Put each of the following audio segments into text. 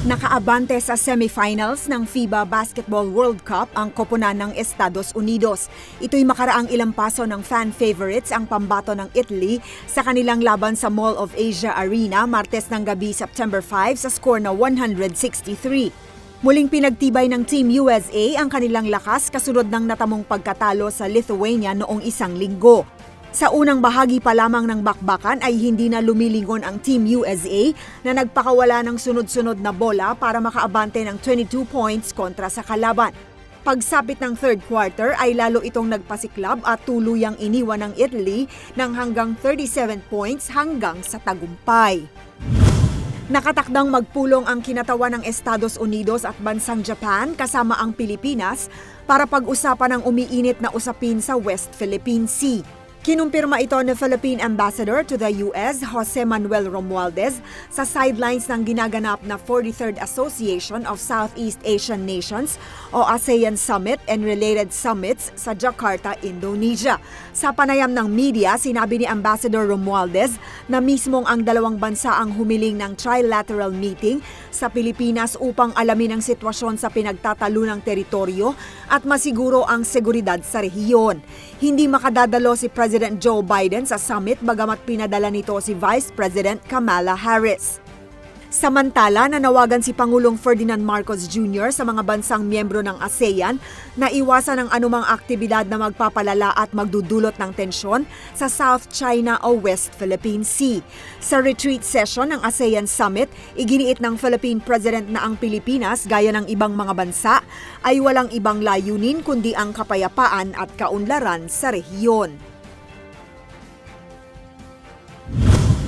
Nakaabante sa semifinals ng FIBA Basketball World Cup ang koponan ng Estados Unidos. Ito'y makaraang ilang paso ng fan favorites ang pambato ng Italy sa kanilang laban sa Mall of Asia Arena Martes ng gabi September 5 sa score na 163. Muling pinagtibay ng Team USA ang kanilang lakas kasunod ng natamong pagkatalo sa Lithuania noong isang linggo. Sa unang bahagi pa lamang ng bakbakan ay hindi na lumilingon ang Team USA na nagpakawala ng sunod-sunod na bola para makaabante ng 22 points kontra sa kalaban. Pagsapit ng third quarter ay lalo itong nagpasiklab at tuluyang iniwan ng Italy ng hanggang 37 points hanggang sa tagumpay. Nakatakdang magpulong ang kinatawan ng Estados Unidos at bansang Japan kasama ang Pilipinas para pag-usapan ang umiinit na usapin sa West Philippine Sea. Kinumpirma ito ni Philippine Ambassador to the US, Jose Manuel Romualdez, sa sidelines ng ginaganap na 43rd Association of Southeast Asian Nations o ASEAN Summit and related summits sa Jakarta, Indonesia. Sa panayam ng media, sinabi ni Ambassador Romualdez na mismong ang dalawang bansa ang humiling ng trilateral meeting sa Pilipinas upang alamin ang sitwasyon sa pinagtatalunang teritoryo at masiguro ang seguridad sa rehiyon. Hindi makadadalo si President Joe Biden sa summit bagamat pinadala nito si Vice President Kamala Harris. Samantala, nanawagan si Pangulong Ferdinand Marcos Jr. sa mga bansang miyembro ng ASEAN na iwasan ang anumang aktibidad na magpapalala at magdudulot ng tensyon sa South China o West Philippine Sea. Sa retreat session ng ASEAN Summit, iginiit ng Philippine President na ang Pilipinas, gaya ng ibang mga bansa, ay walang ibang layunin kundi ang kapayapaan at kaunlaran sa rehiyon.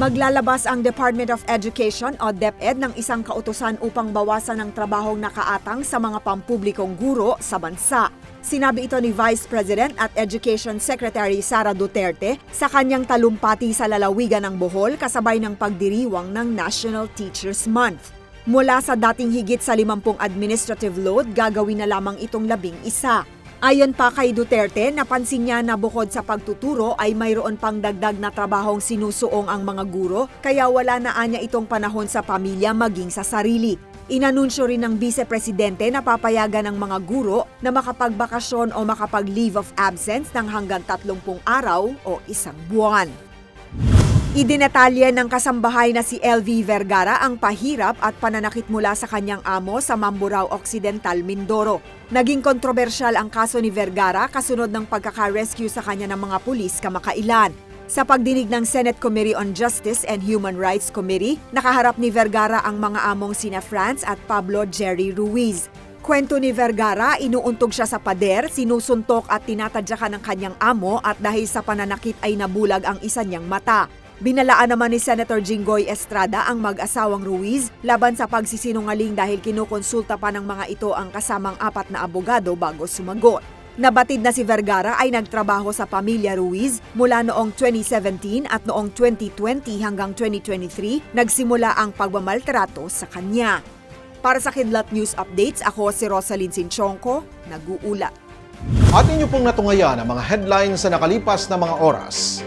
Maglalabas ang Department of Education o DepEd ng isang kautusan upang bawasan ang trabahong nakaatang sa mga pampublikong guro sa bansa. Sinabi ito ni Vice President at Education Secretary Sara Duterte sa kanyang talumpati sa lalawigan ng Bohol kasabay ng pagdiriwang ng National Teachers Month. Mula sa dating higit sa 50 administrative load, gagawin na lamang itong labing isa. Ayon pa kay Duterte, napansin niya na bukod sa pagtuturo ay mayroon pang dagdag na trabahong sinusuong ang mga guro, kaya wala na anya itong panahon sa pamilya maging sa sarili. Inanunsyo rin ng Vice Presidente na papayagan ng mga guro na makapagbakasyon o makapag-leave of absence ng hanggang 30 araw o isang buwan. Idinetalye ng kasambahay na si LV Vergara ang pahirap at pananakit mula sa kanyang amo sa Mamburao Occidental, Mindoro. Naging kontrobersyal ang kaso ni Vergara kasunod ng pagkaka-rescue sa kanya ng mga pulis kamakailan. Sa pagdinig ng Senate Committee on Justice and Human Rights Committee, nakaharap ni Vergara ang mga among sina France at Pablo Jerry Ruiz. Kwento ni Vergara, inuuntog siya sa pader, sinusuntok at tinatadyakan ng kanyang amo at dahil sa pananakit ay nabulag ang isa niyang mata. Binalaan naman ni Senator Jinggoy Estrada ang mag-asawang Ruiz laban sa pagsisinungaling dahil kinukonsulta pa ng mga ito ang kasamang apat na abogado bago sumagot. Nabatid na si Vergara ay nagtrabaho sa pamilya Ruiz mula noong 2017 at noong 2020 hanggang 2023 nagsimula ang pagmamaltrato sa kanya. Para sa Kidlat News Updates, ako si Rosalyn Sinchonko, nag-uulat. at inyo pong natungayan ang mga headlines sa nakalipas na mga oras.